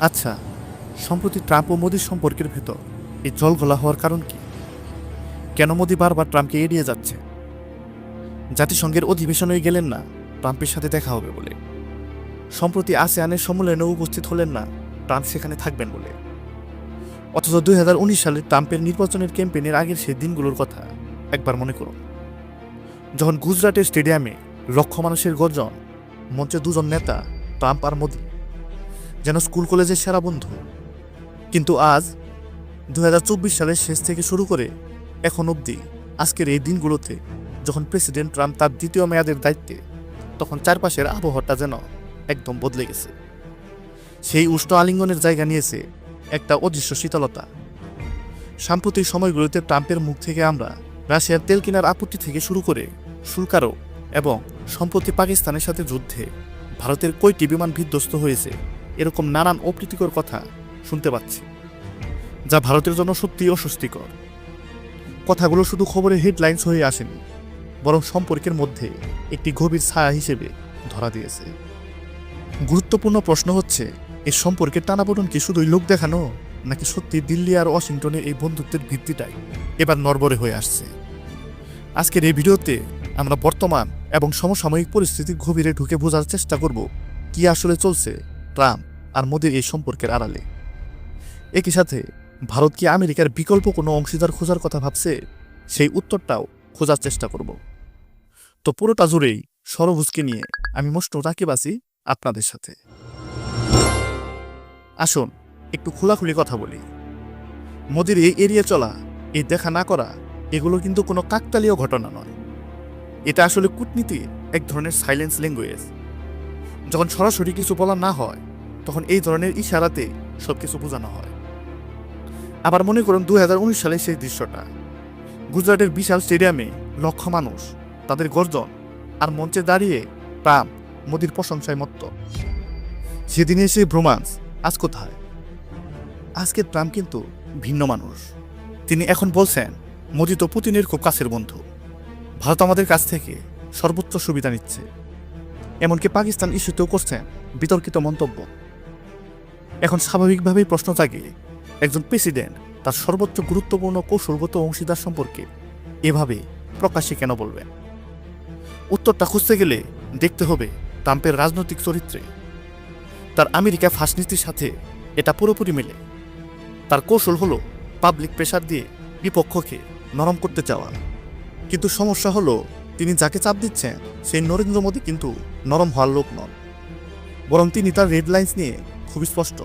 আচ্ছা সম্প্রতি ট্রাম্প ও মোদির সম্পর্কের ভেতর এই জল জলঘোলা হওয়ার কারণ কি? কেন মোদি বারবার ট্রাম্পকে এড়িয়ে যাচ্ছে? জাতিসংঘের অধিবেশনে গেলেন না, ট্রাম্পের সাথে দেখা হবে বলে। সম্প্রতি আসিয়ানের সম্মেলনে উপস্থিত হলেন না, ট্রাম্প সেখানে থাকবেন বলে। অথচ দুই হাজার উনিশ সালে ট্রাম্পের নির্বাচনের ক্যাম্পেইনের আগের সেই দিনগুলোর কথা একবার মনে করুন। যখন গুজরাটের স্টেডিয়ামে লক্ষ মানুষের গর্জন, মঞ্চে দুজন নেতা, ট্রাম্প আর মোদি যেন স্কুল কলেজের সেরা বন্ধু। কিন্তু আজ দু হাজার চব্বিশ সালের শেষ থেকে শুরু করে এখন অবধি আজকের এই দিনগুলোতে যখন প্রেসিডেন্ট ট্রাম্প তার দ্বিতীয় মেয়াদের দায়িত্বে, তখন চারপাশের আবহাওয়াটা যেন একদম বদলে গেছে। সেই উষ্ণ আলিঙ্গনের জায়গা নিয়েছে একটা অদৃশ্য শীতলতা। সাম্প্রতিক সময়গুলোতে ট্রাম্পের মুখ থেকে আমরা রাশিয়ার তেল কেনার আপত্তি থেকে শুরু করে শুল্কারও এবং সম্প্রতি পাকিস্তানের সাথে যুদ্ধে ভারতের কয়টি বিমান বিধ্বস্ত হয়েছে এরকম নানান অপ্রীতিকর কথা শুনতে পাচ্ছি, যা ভারতের জন্য সত্যিই অস্বস্তিকর। কথাগুলো শুধু খবরের হেডলাইন্স হয়ে আসেনি, বরং সম্পর্কের মধ্যে একটি গভীর ছায়া হিসেবে ধরা দিয়েছে। গুরুত্বপূর্ণ প্রশ্ন হচ্ছে এই সম্পর্কের টানাপোড়ন কি শুধুই লোক দেখানো, নাকি সত্যি দিল্লি আর ওয়াশিংটনের এই বন্ধুত্বের ভিত্তিটাই এবার নরবরে হয়ে আসছে? আজকের এই ভিডিওতে আমরা বর্তমান এবং সমসাময়িক পরিস্থিতির গভীরে ঢুকে বোঝার চেষ্টা করব, কি আসলে চলছে ট্রাম্প আর মোদির এই সম্পর্কের আড়ালে। একই সাথে ভারত কি আমেরিকার বিকল্প কোনো অংশীদার খোঁজার কথা ভাবছে? সেই উত্তরটাও খোঁজার চেষ্টা করব। তো পুরোটা জুড়েই সরভুজকে নিয়ে আমি মোস্ট রাকিব আছি আপনাদের সাথে। আসুন, একটু খোলাখুলি কথা বলি। মোদির এই এড়িয়ে চলা, এই দেখা না করা, এগুলো কিন্তু কোনো কাকতালীয় ঘটনা নয়। এটা আসলে কূটনীতির এক ধরনের সাইলেন্স ল্যাঙ্গুয়েজ যখন সরাসরি কিছু বলা না হয়, তখন এই ধরনের ইশারাতে সব কিছু বোঝানো হয়। আবার মনে করুন দু হাজার উনিশ সালে সেই দৃশ্যটা। গুজরাটের বিশাল স্টেডিয়ামে লক্ষ মানুষ, তাদের গর্জন আর মঞ্চে দাঁড়িয়ে ট্রাম্প মোদির প্রশংসায় মত্ত। সেদিনে সেই ভ্রোমান্স আজ কোথায়? আজকে ট্রাম্প কিন্তু ভিন্ন মানুষ। তিনি এখন বলছেন, মোদি তো পুতিনের খুব কাছের বন্ধু। ভারত আমাদের কাছ থেকে সর্বোচ্চ সুবিধা নিচ্ছে। এমনকি পাকিস্তান ইস্যুতেও করছেন বিতর্কিত মন্তব্য। এখন স্বাভাবিকভাবেই প্রশ্ন জাগে, একজন প্রেসিডেন্ট তার সর্বোচ্চ গুরুত্বপূর্ণ কৌশলগত অংশীদার সম্পর্কে এভাবে প্রকাশ্যে কেন বলবেন উত্তরটা খুঁজতে গেলে দেখতে হবে ট্রাম্পের রাজনৈতিক চরিত্রে। তার আমেরিকা ফাঁস নীতির সাথে এটা পুরোপুরি মেলে। তার কৌশল হলো পাবলিক প্রেশার দিয়ে বিপক্ষকে নরম করতে চাওয়া। কিন্তু সমস্যা হলো, তিনি যাকে চাপ দিচ্ছেন, সেই নরেন্দ্র মোদী কিন্তু নরম হওয়ার লোক নন। বরং তিনি তার রেড লাইন্স নিয়ে খুবই স্পষ্ট।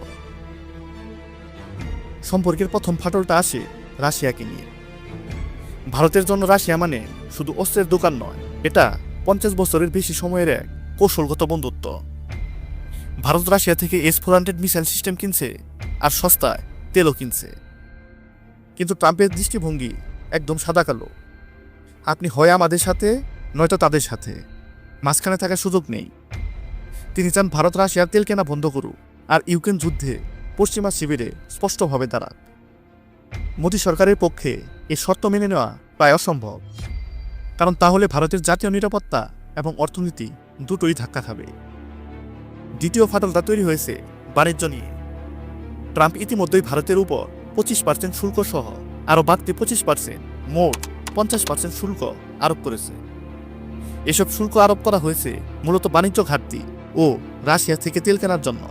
সম্পর্কের প্রথম ফাটলটা আসে রাশিয়াকে নিয়ে। ভারতের জন্য রাশিয়া মানে শুধু অস্ত্রের দোকান নয়, এটা পঞ্চাশ বছরের বেশি সময়ের এক কৌশলগত বন্ধুত্ব। ভারত রাশিয়া থেকে S four hundred missile system কিনছে আর সস্তায় তেলও কিনছে। কিন্তু ট্রাম্পের দৃষ্টিভঙ্গি একদম সাদা কালো। আপনি হয় আমাদের সাথে, নয়তো তাদের সাথে। মাঝখানে থাকার সুযোগ নেই। তিনি চান ভারত রাশিয়ার তেল কেনা বন্ধ করুক আর ইউক্রেন যুদ্ধে পশ্চিমা শিবিরে স্পষ্টভাবে দাঁড়াক। মোদী সরকারের পক্ষে এ শর্ত মেনে নেওয়া প্রায় অসম্ভব। কারণ তাহলে ভারতের জাতীয় নিরাপত্তা এবং অর্থনীতি দুটোই ধাক্কা খাবে। দ্বিতীয় ফাটলটা তৈরি হয়েছে বাণিজ্য নিয়ে। ট্রাম্প ইতিমধ্যেই ভারতের উপর পঁচিশ পার্সেন্ট শুল্ক সহ আরও বাড়তি পঁচিশ পার্সেন্ট, মোট পঞ্চাশ পার্সেন্ট শুল্ক আরোপ করেছে। এসব শুল্ক আরোপ করা হয়েছে মূলত বাণিজ্য ঘাটতি ও রাশিয়া থেকে তেল কেনার জন্য।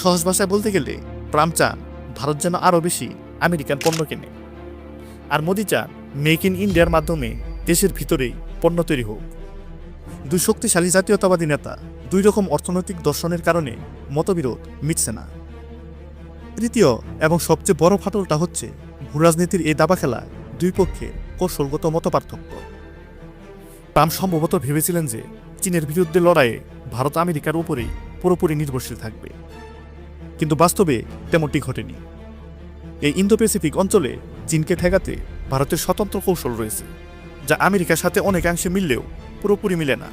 সহজ ভাষায় বলতে গেলে, ট্রাম্প চান ভারত যেন আরও বেশি আমেরিকান পণ্য কেনে। আর মোদি চান মেক ইন ইন্ডিয়ার মাধ্যমে দেশের ভিতরেই পণ্য তৈরি হোক। দুই শক্তিশালী জাতীয়তাবাদী নেতা দুই রকম অর্থনৈতিক দর্শনের কারণে মতবিরোধ মিটছে না। তৃতীয় এবং সবচেয়ে বড় ফাটলটা হচ্ছে ভূরাজনীতির এই দাবা খেলায় দুই পক্ষের কৌশলগত মতপার্থক্য। ট্রাম্প সম্ভবত ভেবেছিলেন যে চীনের বিরুদ্ধে লড়াইয়ে ভারত আমেরিকার উপরেই পুরোপুরি নির্ভরশীল থাকবে। কিন্তু বাস্তবে তেমনটি ঘটেনি। এই ইন্দো প্যাসিফিক অঞ্চলে চীনকে ঠেকাতে ভারতের স্বতন্ত্র কৌশল রয়েছে, যা আমেরিকার সাথে অনেকাংশে মিললেও পুরোপুরি মিলে না।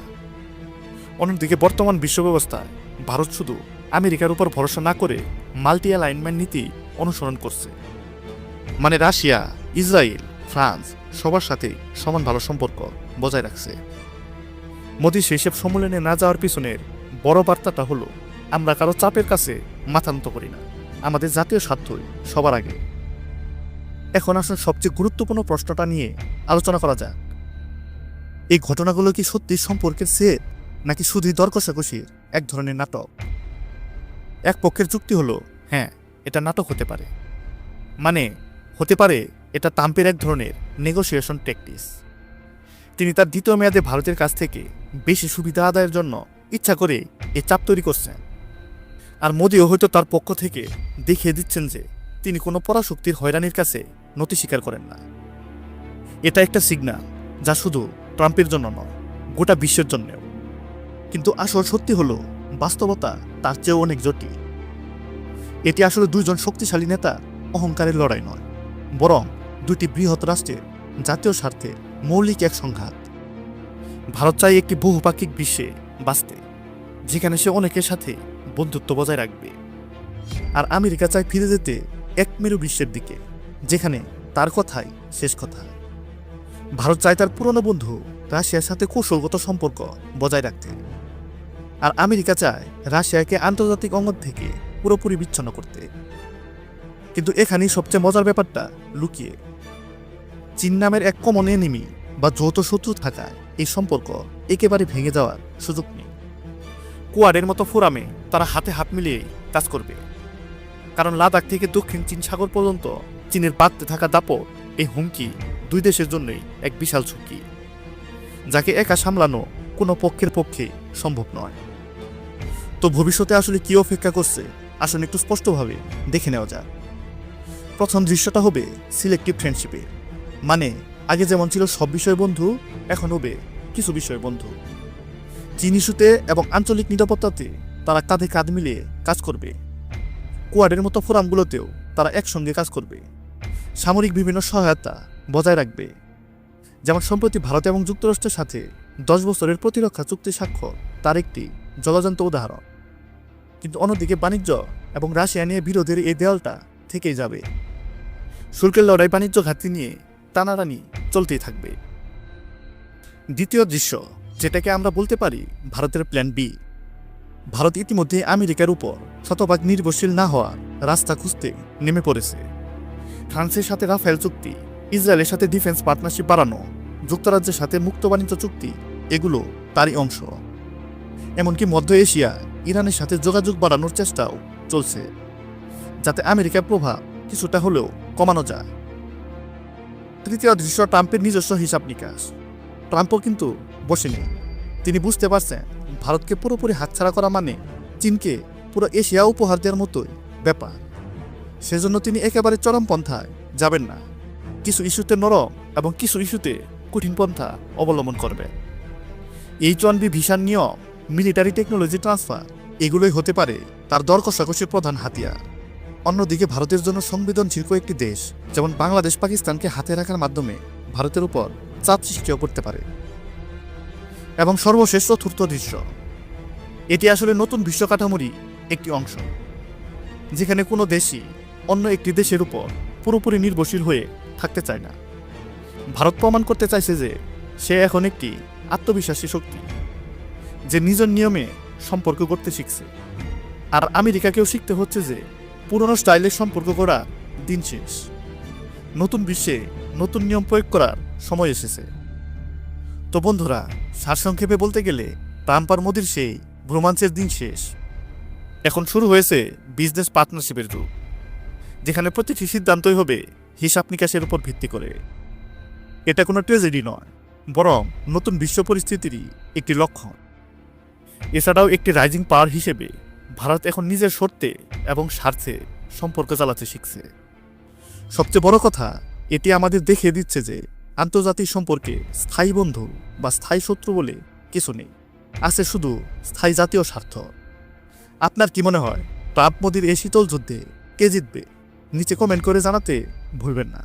অন্যদিকে বর্তমান বিশ্ব ব্যবস্থায় ভারত শুধু আমেরিকার উপর ভরসা না করে মাল্টি অ্যালাইনমেন্ট নীতি অনুসরণ করছে। মানে রাশিয়া, ইসরায়েল ফ্রান্স, সবার সাথে সমান ভালো সম্পর্ক বজায় রাখছে। মোদী সেইসব সম্মেলনে না যাওয়ার পিছনের বড় বার্তাটা হলো, আমরা কারও চাপের কাছে মাথা নত করি না, আমাদের জাতীয় স্বার্থই সবার আগে। এখন আসুন সবচেয়ে গুরুত্বপূর্ণ প্রশ্নটা নিয়ে আলোচনা করা যাক। এই ঘটনাগুলো কি সত্যি সম্পর্কের সেট নাকি শুধুই দরকষাকষির এক ধরনের নাটক? এক পক্ষের যুক্তি হলো হ্যাঁ এটা নাটক হতে পারে। মানে হতে পারে এটা তাম্পের এক ধরনের নেগোসিয়েশন ট্যাকটিস তিনি তার দ্বিতীয় মেয়াদে ভারতের কাছ থেকে বেশি সুবিধা আদায়ের জন্য ইচ্ছা করে এ চাপ তৈরি করছেন। আর মোদিও হয়তো তার পক্ষ থেকে দেখিয়ে দিচ্ছেন যে তিনি কোনো পরাশক্তির হয়রানির কাছে নতি স্বীকার করেন না। এটা একটা সিগনাল যা শুধু ট্রাম্পের জন্য নয়, গোটা বিশ্বের জন্যও। কিন্তু আসল সত্যি হলো, বাস্তবতা তার চেয়েও অনেক জটিল। এটি আসলে দুইজন শক্তিশালী নেতা অহংকারের লড়াই নয়, বরং দুটি বৃহৎ রাষ্ট্রের জাতীয় স্বার্থে মৌলিক এক সংঘাত। ভারত চাই একটি বহুপাক্ষিক বিশ্বে বাঁচতে, যেখানে সে অনেকের সাথে বন্ধুত্ব বজায় রাখবে। আর আমেরিকা চায় ফিরে যেতে এক মেরু বিশ্বের দিকে, যেখানে তার কথাই শেষ কথা। ভারত চায় তার পুরনো বন্ধু রাশিয়ার সাথে কৌশলগত সম্পর্ক বজায় রাখতে। আর আমেরিকা চায় রাশিয়াকে আন্তর্জাতিক অঙ্গন থেকে পুরোপুরি বিচ্ছন্ন করতে। কিন্তু এখানেই সবচেয়ে মজার ব্যাপারটা লুকিয়ে চীন নামের এক কমন এনিমি বা যৌথ শত্রু থাকায় এই সম্পর্ক একেবারে ভেঙে যাওয়ার সুযোগ নেই। কোয়াডের মতো ফোরামে তারা হাতে হাত মিলিয়ে কাজ করবে। কারণ লাদাখ থেকে দক্ষিণ চীন সাগর পর্যন্ত চীনের বাড়তে থাকা দাপট, এই হুমকি দুই দেশের জন্যই এক বিশাল ঝুঁকি, যাকে একা সামলানো কোনো পক্ষের পক্ষে সম্ভব নয়। তো ভবিষ্যতে আসলে কি অপেক্ষা করছে, আসলে একটু স্পষ্টভাবে দেখে নেওয়া যাক। প্রথম দৃশ্যটা হবে সিলেক্টিভ ফ্রেন্ডশিপে মানে আগে যেমন ছিল সব বিষয় বন্ধু, এখন হবে কিছু বিষয় বন্ধু। চীন ইস্যুতে এবং আঞ্চলিক নিরাপত্তাতে তারা কাঁধে কাঁধ মিলিয়ে কাজ করবে। কোয়াডের মতো ফোরামগুলোতেও তারা একসঙ্গে কাজ করবে। সামরিক বিভিন্ন সহায়তা বজায় রাখবে। যেমন সম্প্রতি ভারত এবং যুক্তরাষ্ট্রের সাথে দশ বছরের প্রতিরক্ষা চুক্তি স্বাক্ষর, তার একটি জলজান্ত উদাহরণ। কিন্তু অন্যদিকে বাণিজ্য এবং রাশিয়া নিয়ে বিরোধের এই দেয়ালটা থেকেই যাবে। শুল্কের লড়াই বাণিজ্য ঘাটতি নিয়ে টানাটানি চলতেই থাকবে। দ্বিতীয় দৃশ্য, যেটাকে আমরা বলতে পারি ভারতের প্ল্যান বি ভারত ইতিমধ্যে আমেরিকার উপর শতভাগ নির্ভরশীল না হওয়ার রাস্তা খুঁজতে নেমে পড়েছে। ফ্রান্সের সাথে রাফেল চুক্তি, ইসরায়েলের সাথে ডিফেন্স পার্টনারশিপ বাড়ানো, যুক্তরাজ্যের সাথে মুক্ত বাণিজ্য চুক্তি, এগুলো তারই অংশ। এমনকি মধ্য এশিয়া, ইরানের সাথে যোগাযোগ বাড়ানোর চেষ্টাও চলছে, যাতে আমেরিকার প্রভাব কিছুটা হলেও কমানো যায়। তৃতীয় দৃশ্য ট্রাম্পের নিজস্ব হিসাব নিকাশ। ট্রাম্পও কিন্তু বসেনি। তিনি বুঝতে পারছেন, ভারতকে পুরোপুরি হাতছাড়া করা মানে চীনকে পুরো এশিয়া উপহার দেওয়ার মতোই ব্যাপার। সেজন্য তিনি একেবারে চরম পন্থায় যাবেন না। কিছু ইস্যুতে নরম এবং কিছু ইস্যুতে কঠিন পন্থা অবলম্বন করবে। এইচ ওয়ান বি ভিসার নিয়ম, মিলিটারি টেকনোলজি ট্রান্সফার, এগুলোই হতে পারে তার দর প্রধান হাতিয়ার। অন্যদিকে ভারতের জন্য সংবেদনশীল কয়েকটি দেশ, যেমন বাংলাদেশ পাকিস্তানকে হাতে রাখার মাধ্যমে ভারতের উপর চাপ সৃষ্টিও করতে পারে। এবং সর্বশেষ চতুর্থ দৃশ্য, এটি আসলে নতুন বিশ্ব কাঠামোরই একটি অংশ, যেখানে কোনো দেশই অন্য একটি দেশের উপর পুরোপুরি নির্ভরশীল হয়ে থাকতে চায় না। ভারত প্রমাণ করতে চাইছে যে সে এখন একটি আত্মবিশ্বাসী শক্তি, যে নিজের নিয়মে সম্পর্ক করতে শিখছে। আর আমেরিকাকেও শিখতে হচ্ছে যে পুরনো স্টাইলের সম্পর্ক করা দিন শেষ নতুন বিশ্বে নতুন নিয়ম প্রয়োগ করার সময় এসেছে। তো বন্ধুরা, সারসংক্ষেপে বলতে গেলে ট্রাম্প আর মোদির সেই ভ্রমাঞ্চের দিন শেষ। এখন শুরু হয়েছে বিজনেস পার্টনারশিপের যুগ, যেখানে প্রতিটি সিদ্ধান্তই হবে হিসাব নিকাশের উপর ভিত্তি করে। এটা কোনো ট্রেজেডি নয়, বরং নতুন বিশ্ব পরিস্থিতিরই একটি লক্ষণ। এছাড়াও একটি রাইজিং পাওয়ার হিসেবে ভারত এখন নিজের শর্তে এবং স্বার্থে সম্পর্ক চালাতে শিখছে। সবচেয়ে বড় কথা, এটি আমাদের দেখিয়ে দিচ্ছে যে আন্তর্জাতিক সম্পর্কে স্থায়ী বন্ধু বা স্থায়ী শত্রু বলে কিছু নেই। আছে শুধু স্থায়ী জাতীয় স্বার্থ। আপনার কি মনে হয়, ট্রাম্প মোদির এই শীতল যুদ্ধে কে জিতবে? নিচে কমেন্ট করে জানাতে ভুলবেন না।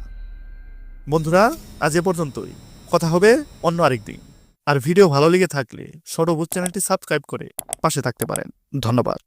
বন্ধুরা, আজ এ পর্যন্তই। কথা হবে অন্য আরেকদিন আর ভিডিও ভালো লেগে থাকলে সরবুজ চ্যানেলটি সাবস্ক্রাইব করে পাশে থাকতে পারেন। ধন্যবাদ।